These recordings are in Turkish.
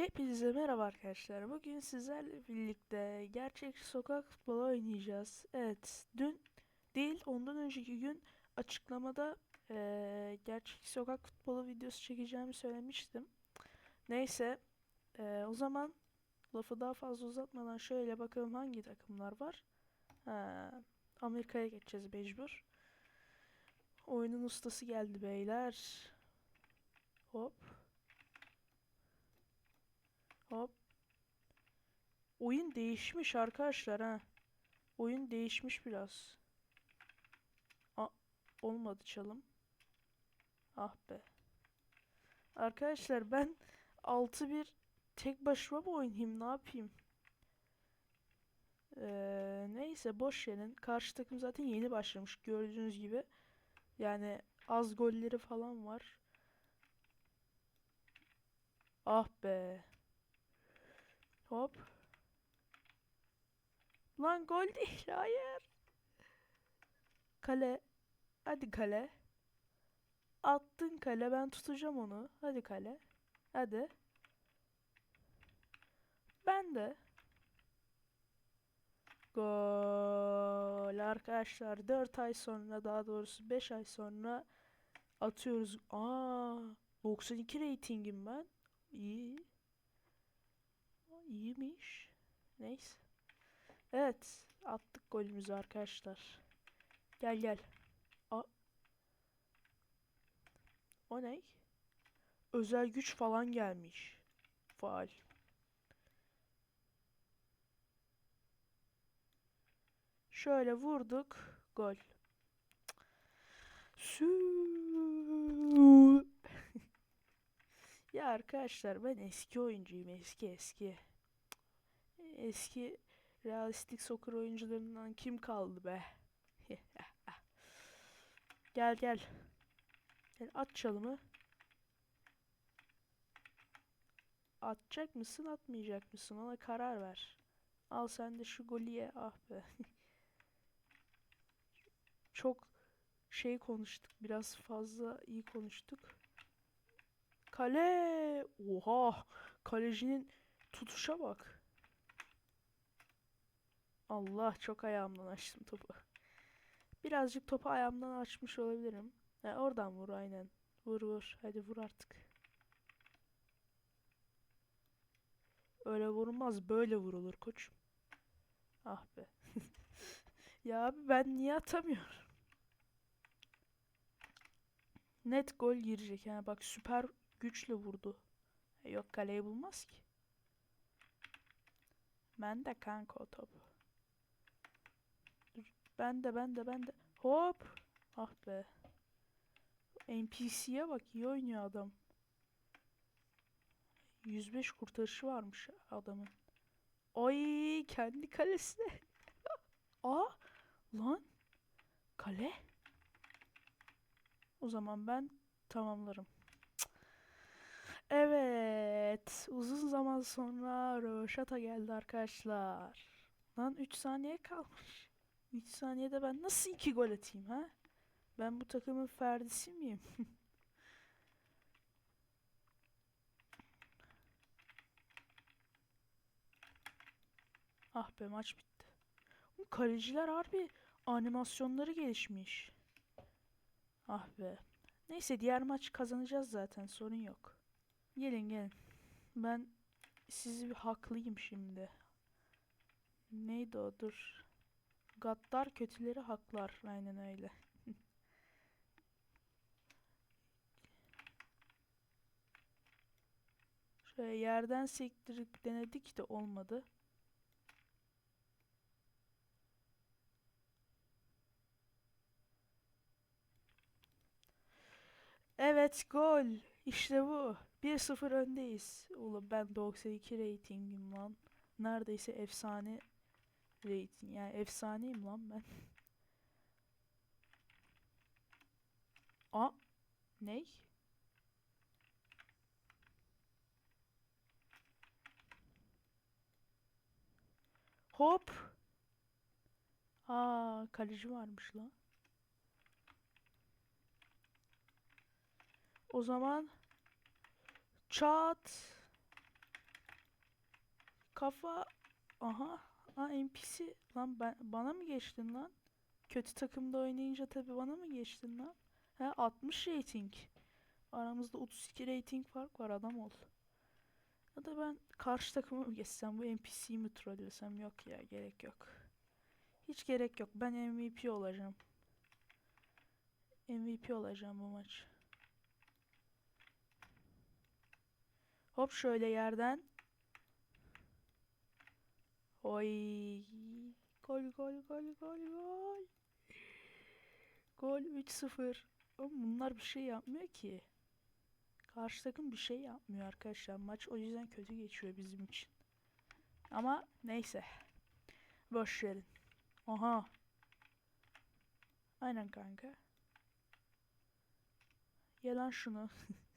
Hepinize merhaba arkadaşlar. Bugün sizlerle birlikte gerçek sokak futbolu oynayacağız. Evet, dün değil ondan önceki gün açıklamada eee, gerçek sokak futbolu videosu çekeceğimi söylemiştim. Neyse, eee, o zaman lafı daha fazla uzatmadan şöyle bakalım hangi takımlar var. Ha, Amerika'ya geçeceğiz mecbur. Oyunun ustası geldi beyler. Hop. Hop. Oyun değişmiş arkadaşlar ha. Oyun değişmiş biraz. A olmadı çalım. Ah be. Arkadaşlar ben 6-1 tek başıma mı oynayayım ne yapayım? Ee, neyse boş verin. Karşı takım zaten yeni başlamış gördüğünüz gibi. Yani az golleri falan var. Ah be. Hop. Lan gol değil. Hayır. Kale. Hadi kale. Attın kale. Ben tutacağım onu. Hadi kale. Hadi. Ben de. Gol arkadaşlar. 4 ay sonra daha doğrusu 5 ay sonra atıyoruz. Aa, 92 reytingim ben. İyi. İyiymiş. Neyse. Evet. Attık golümüzü arkadaşlar. Gel gel. A o ne? Özel güç falan gelmiş. Faal. Şöyle vurduk. Gol. Sü Ya arkadaşlar ben eski oyuncuyum. Eski eski. Eski realistik soccer oyuncularından kim kaldı be? Gel gel. Gel at çalımı. Atacak mısın atmayacak mısın ona karar ver. Al sen de şu golü ye. Ah be. Çok şey konuştuk. Biraz fazla iyi konuştuk. Kale. Oha. Kalecinin tutuşa bak. Allah çok ayağımdan açtım topu. Birazcık topu ayağımdan açmış olabilirim. Ha, oradan vur aynen. Vur vur. Hadi vur artık. Öyle vurulmaz. Böyle vurulur koçum. Ah be. Ya abi ben niye atamıyorum? Net gol girecek. Yani bak süper güçle vurdu. E, Yok kaleyi bulmaz ki. Ben de kanka o topu. Ben de ben de ben de. Hop. Ah be. NPC'ye bak iyi oynuyor adam. 105 kurtarışı varmış adamın. Ay kendi kalesine. Aa lan kale. O zaman ben tamamlarım. Evet. Uzun zaman sonra Röveşata geldi arkadaşlar. Lan 3 saniye kalmış. 3 saniyede ben nasıl 2 gol atayım ha? Ben bu takımın ferdisi miyim? ah be maç bitti. Bu kaleciler harbi animasyonları gelişmiş. Ah be. Neyse diğer maç kazanacağız zaten sorun yok. Gelin gelin. Ben sizi bir haklıyım şimdi. Neydi o dur. Gaddar kötüleri haklar. Aynen öyle. Şöyle yerden sektirip denedik de olmadı. Evet gol. İşte bu. 1-0 öndeyiz. Oğlum ben 92 reytingim lan. Neredeyse efsane rating. Yani efsaneyim lan ben. A ney? Hop. Aa kaleci varmış lan. O zaman çat Kafa aha ha NPC lan ben bana mı geçtin lan? Kötü takımda oynayınca tabii bana mı geçtin lan? He 60 rating. Aramızda 32 rating fark var adam ol. Ya da ben karşı takıma mı geçsem bu NPC'yi mi trollesem yok ya gerek yok. Hiç gerek yok. Ben MVP olacağım. MVP olacağım bu maç. Hop şöyle yerden. Oy. Gol gol gol gol gol. Gol 3-0. Oğlum bunlar bir şey yapmıyor ki. Karşı takım bir şey yapmıyor arkadaşlar. Maç o yüzden kötü geçiyor bizim için. Ama neyse. Boş verin. Aha. Aynen kanka. Ye lan şunu.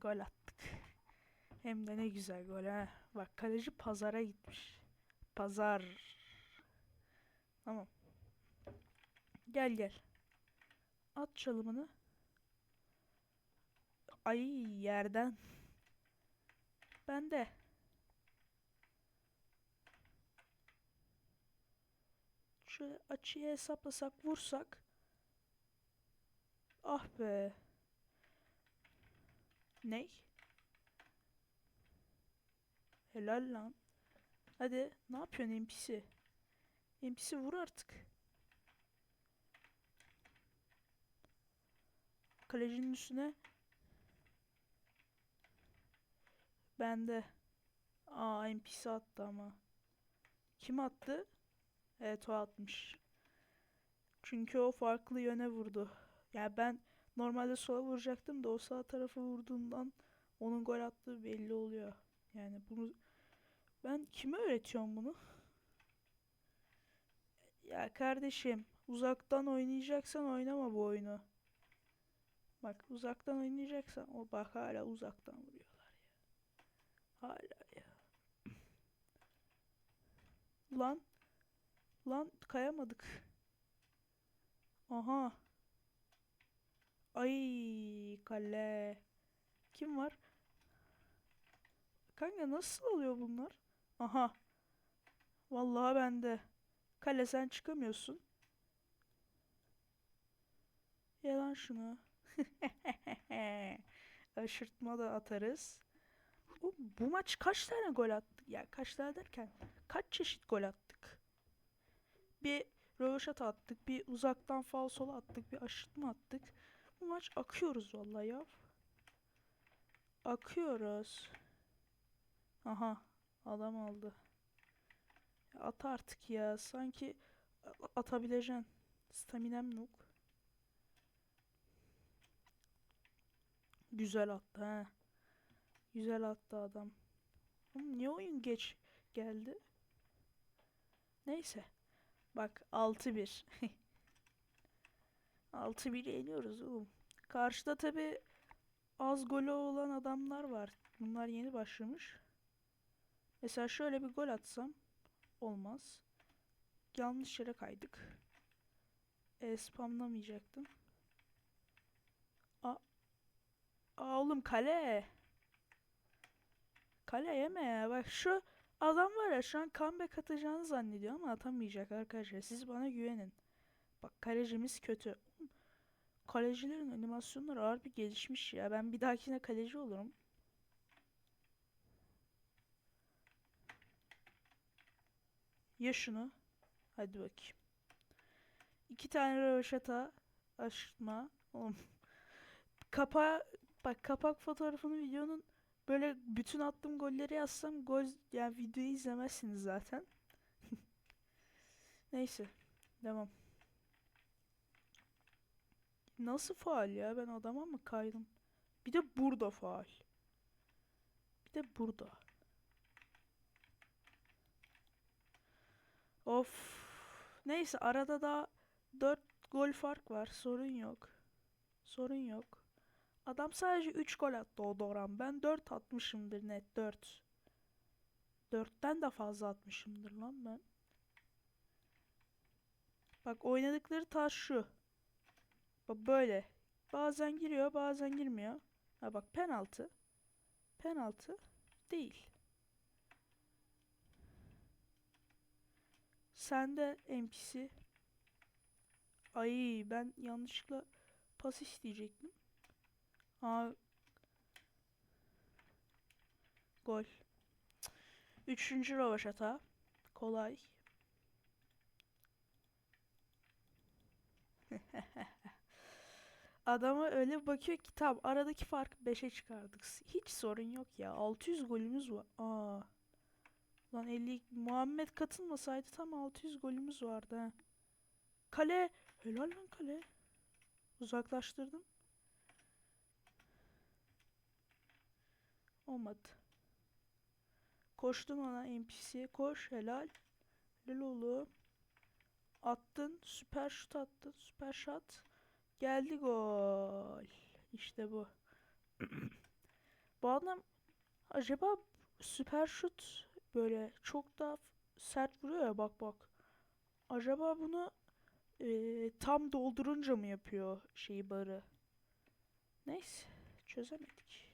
Gol attık. Hem de ne güzel gol ha. Bak kaleci pazara gitmiş. Pazar. Tamam. Gel gel. At çalımını. Ay yerden. Ben de. Şöyle açıyı hesaplasak vursak. Ah be. Ney? Helal lan. Hadi ne yapıyorsun NPC? NPC vur artık. Kalecinin üstüne. Bende. Aa NPC attı ama. Kim attı? Evet o atmış. Çünkü o farklı yöne vurdu. Yani ben normalde sola vuracaktım da o sağ tarafı vurduğundan onun gol attığı belli oluyor. Yani bunu ben kime öğretiyorum bunu? Ya kardeşim uzaktan oynayacaksan oynama bu oyunu. Bak uzaktan oynayacaksan o bak hala uzaktan vuruyorlar ya. Hala ya. Lan Lan kayamadık. Aha. Ay kale. Kim var? Kanka nasıl oluyor bunlar? Aha. Vallahi bende. Kale sen çıkamıyorsun. Yalan şunu. Aşırtma da atarız. Bu, bu maç kaç tane gol attık? Ya kaç tane derken kaç çeşit gol attık? Bir röveşat attık, bir uzaktan falsola attık, bir aşırtma attık. Bu maç akıyoruz vallahi ya. Akıyoruz. Aha adam aldı. At artık ya. Sanki atabileceksin. Staminem yok. Güzel attı ha. Güzel attı adam. Oğlum niye oyun geç geldi? Neyse. Bak 6-1. 6-1 yeniyoruz oğlum. Karşıda tabi az golü olan adamlar var. Bunlar yeni başlamış. Mesela şöyle bir gol atsam olmaz. Yanlış yere kaydık. E, spamlamayacaktım. A, Aa, oğlum kale. Kale yeme ya. Bak şu adam var ya şu an comeback atacağını zannediyor ama atamayacak arkadaşlar. Siz bana güvenin. Bak kalecimiz kötü. Kalecilerin animasyonları ağır bir gelişmiş ya. Ben bir dahakine kaleci olurum. Ya şunu. Hadi bakayım. İki tane röveşata aşırtma. Oğlum. Kapa bak kapak fotoğrafını videonun böyle bütün attığım golleri yazsam gol yani videoyu izlemezsiniz zaten. Neyse. Devam. Nasıl faal ya? Ben adama mı kaydım? Bir de burada faal. Bir de burada. Of. Neyse arada da 4 gol fark var. Sorun yok. Sorun yok. Adam sadece 3 gol attı o Doran. Ben 4 atmışımdır net 4. 4'ten de fazla atmışımdır lan ben. Bak oynadıkları taş şu. Bak böyle. Bazen giriyor, bazen girmiyor. Ha bak penaltı. Penaltı değil. Sen de NPC. Ay ben yanlışlıkla pas isteyecektim. Aa. Gol. Üçüncü rövaşata. Kolay. Adama öyle bakıyor ki tam aradaki farkı 5'e çıkardık. Hiç sorun yok ya. 600 golümüz var. Aa. Lan 50 Muhammed katılmasaydı tam 600 golümüz vardı. Kale. Helal lan kale. Uzaklaştırdım. Olmadı. Koştum ona NPC'ye koş helal. Helal oğlum. Attın. Süper şut attın. Süper şut. Geldi gol. İşte bu. bu adam acaba süper şut böyle çok da sert vuruyor ya bak bak. Acaba bunu e, tam doldurunca mı yapıyor şeyi barı? Neyse çözemedik.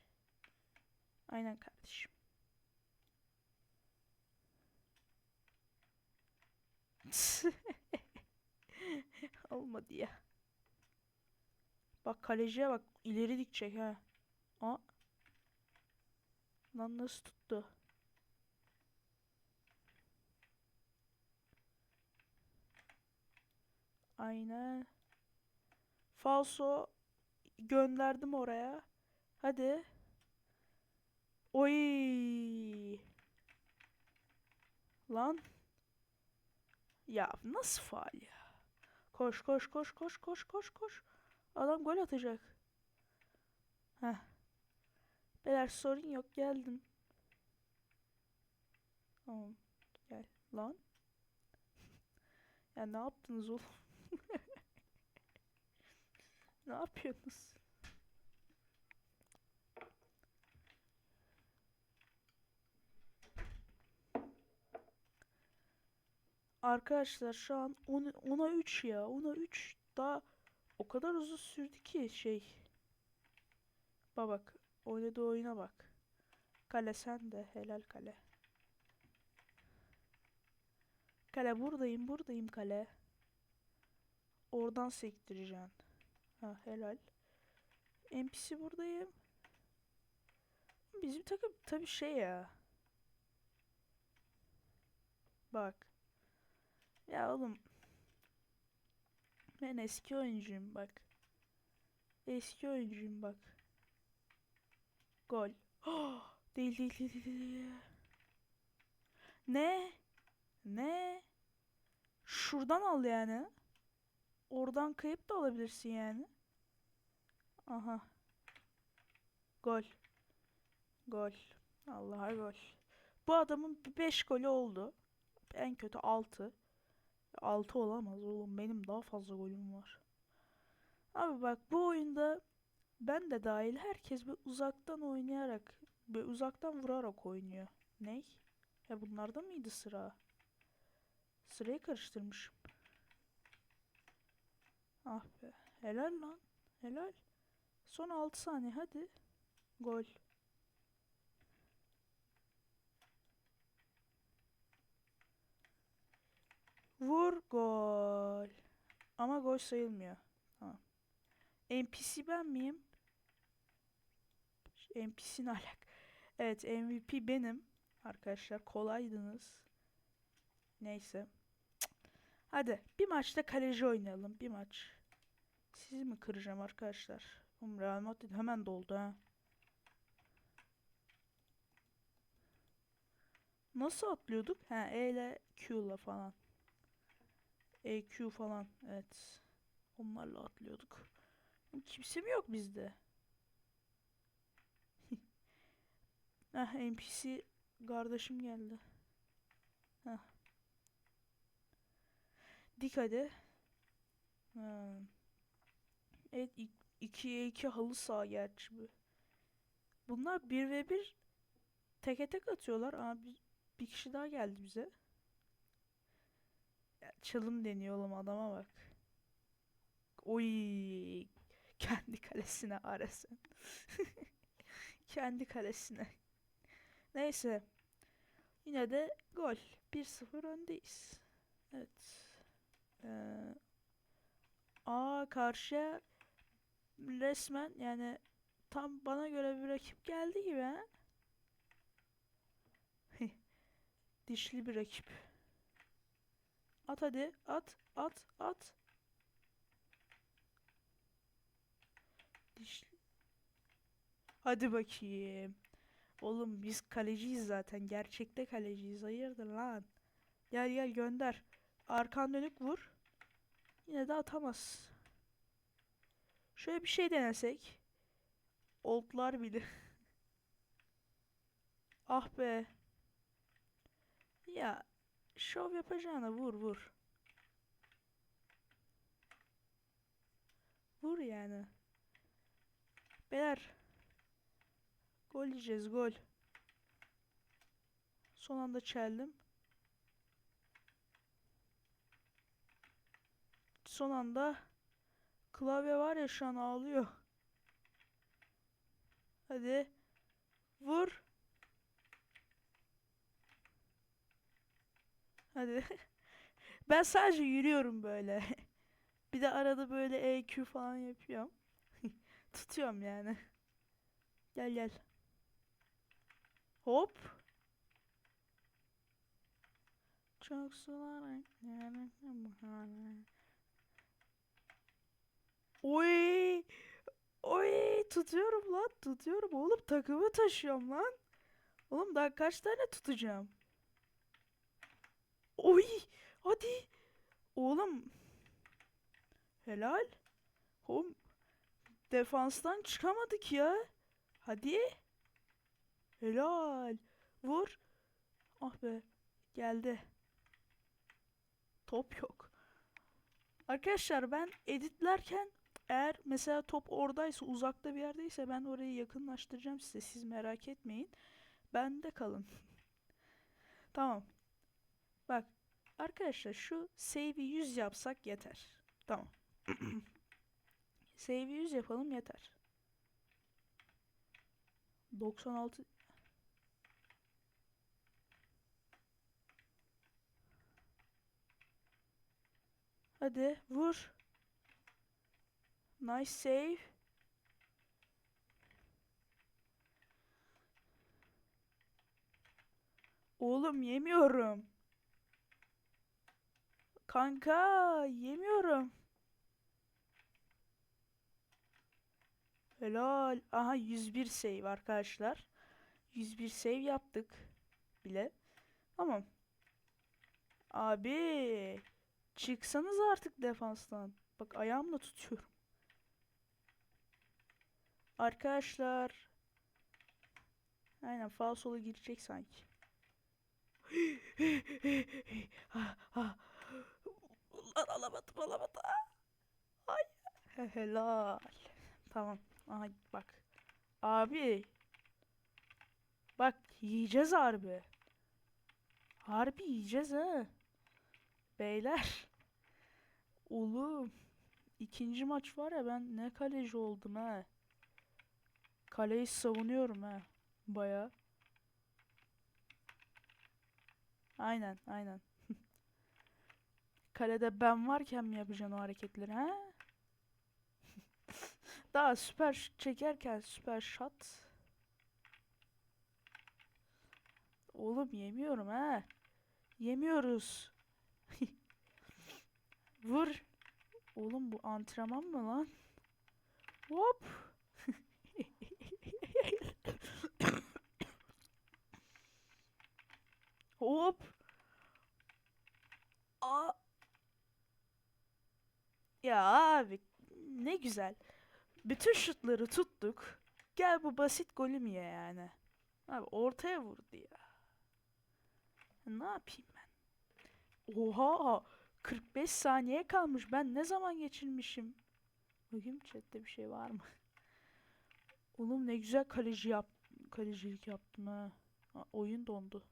Aynen kardeşim. Olmadı ya. Bak kaleciye bak ileri dikecek ha. Aa. Lan nasıl tuttu? Aynen. Falso gönderdim oraya. Hadi. Oy. Lan. Ya nasıl faal ya? Koş koş koş koş koş koş koş. Adam gol atacak. Heh. Beyler sorun yok geldim. Tamam. Gel lan. Ya ne yaptınız oğlum? ne yapıyorsunuz? Arkadaşlar şu an 10'a 3 ya. 10'a 3 daha o kadar uzun sürdü ki şey. Bak bak. Oynadığı oyuna bak. Kale sen de. Helal kale. Kale buradayım buradayım kale. Oradan sektireceksin. Ha helal. NPC buradayım. Bizim takım tabi şey ya. Bak. Ya oğlum. Ben eski oyuncuyum bak. Eski oyuncuyum bak. Gol. değil, değil değil değil değil. Ne? Ne? Şuradan al yani. Oradan kayıp da alabilirsin yani. Aha. Gol. Gol. Allah'a gol. Bu adamın 5 golü oldu. En kötü 6. 6 olamaz oğlum. Benim daha fazla golüm var. Abi bak bu oyunda ben de dahil herkes bir uzaktan oynayarak bir uzaktan vurarak oynuyor. Ney? Ya bunlarda mıydı sıra? Sırayı karıştırmışım. Ah be. Helal lan. Helal. Son 6 saniye hadi. Gol. Vur gol. Ama gol sayılmıyor. Tamam. NPC ben miyim? NPC ne alak? Evet MVP benim. Arkadaşlar kolaydınız. Neyse. Hadi bir maçta kaleci oynayalım. Bir maç. Sizi mi kıracağım arkadaşlar? Um, Real Madrid hemen doldu ha. Nasıl atlıyorduk? Ha E ile Q ile falan. EQ falan. Evet. Onlarla atlıyorduk. Kimse mi yok bizde? Heh NPC kardeşim geldi. Heh. Dik hadi. Ha. Evet 2'ye 2 halı saha gerçi bu. Bunlar 1 ve 1 teke tek atıyorlar. Aa, bir, bir kişi daha geldi bize. Ya, çalım deniyor oğlum adama bak. Oy. Kendi kalesine arasın. Kendi kalesine. Neyse. Yine de gol. 1-0 öndeyiz. Evet. Ee, aa karşıya resmen yani tam bana göre bir rakip geldi gibi. Dişli bir rakip. At hadi. At. At. At. Dişli. Hadi bakayım. Oğlum biz kaleciyiz zaten. Gerçekte kaleciyiz. Hayırdır lan? Gel gel gönder. Arkan dönük vur. Yine de atamaz. Şöyle bir şey denesek. Oldlar bile. ah be. Ya şov yapacağına vur vur. Vur yani. Beyler. Gol yiyeceğiz gol. Son anda çeldim. Son anda klavye var ya şu an ağlıyor. Hadi. Vur. Hadi. Ben sadece yürüyorum böyle. Bir de arada böyle EQ falan yapıyorum. Tutuyorum yani. Gel gel. Hop. Çok sular Oy. Oy tutuyorum lan tutuyorum oğlum takımı taşıyorum lan. Oğlum daha kaç tane tutacağım? Oy hadi. Oğlum. Helal. Oğlum defanstan çıkamadık ya. Hadi. Helal. Vur. Ah be. Geldi. Top yok. Arkadaşlar ben editlerken eğer mesela top oradaysa uzakta bir yerdeyse ben orayı yakınlaştıracağım size. Siz merak etmeyin. Bende kalın. tamam. Bak arkadaşlar şu save'i 100 yapsak yeter. Tamam. save'i 100 yapalım yeter. 96 Hadi vur. Nice save. Oğlum yemiyorum. Kanka yemiyorum. Helal. Aha 101 save arkadaşlar. 101 save yaptık bile. Tamam. Abi çıksanız artık defanstan. Bak ayağımla tutuyorum. Arkadaşlar. Aynen falsola girecek sanki. Ulan alamadım alamadım. Ay. Helal. Tamam. Aha bak. Abi. Bak yiyeceğiz harbi. Harbi yiyeceğiz ha. Beyler. Oğlum. ikinci maç var ya ben ne kaleci oldum ha. Kaleyi savunuyorum ha. Baya. Aynen aynen. Kalede ben varken mi yapacaksın o hareketleri ha? Daha süper çekerken süper shot. Oğlum yemiyorum ha. Yemiyoruz. Vur. Oğlum bu antrenman mı lan? Hop. Hop. Aa. Ya abi ne güzel. Bütün şutları tuttuk. Gel bu basit golü mü ye yani? Abi ortaya vurdu ya. Ne yapayım ben? Oha! 45 saniye kalmış. Ben ne zaman geçirmişim? Bakayım chatte bir şey var mı? Oğlum ne güzel kaleci yap kalecilik yaptım ha. ha. Oyun dondu.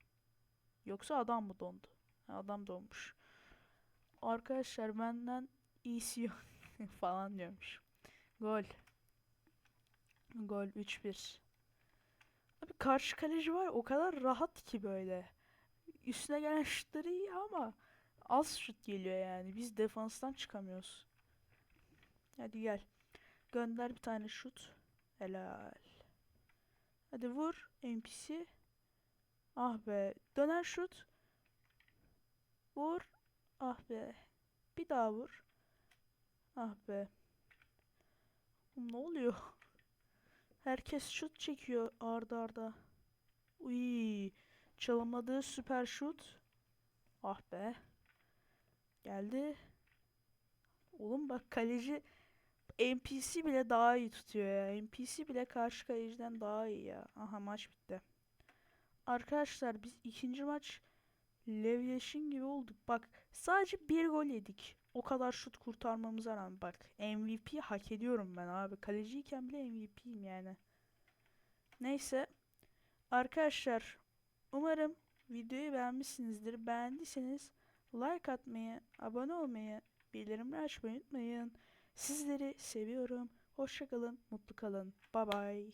Yoksa adam mı dondu? Adam donmuş. Arkadaşlar benden iyisi yok falan diyormuş. Gol. Gol 3-1. Abi karşı kaleci var o kadar rahat ki böyle. Üstüne gelen şutları iyi ama az şut geliyor yani. Biz defanstan çıkamıyoruz. Hadi gel. Gönder bir tane şut. Helal. Hadi vur NPC. Ah be. Dönen şut. Vur. Ah be. Bir daha vur. Ah be. Ne oluyor? Herkes şut çekiyor arda arda. Uy, çalamadığı süper şut. Ah be. Geldi. Oğlum bak kaleci NPC bile daha iyi tutuyor ya. NPC bile karşı kaleciden daha iyi ya. Aha maç bitti. Arkadaşlar biz ikinci maç Levyeşin gibi olduk. Bak sadece bir gol yedik. O kadar şut kurtarmamıza rağmen bak MVP hak ediyorum ben abi. Kaleciyken bile MVP'yim yani. Neyse. Arkadaşlar umarım videoyu beğenmişsinizdir. Beğendiyseniz like atmayı, abone olmayı, bildirimleri açmayı unutmayın. Sizleri seviyorum. Hoşça kalın, mutlu kalın. Bye bye.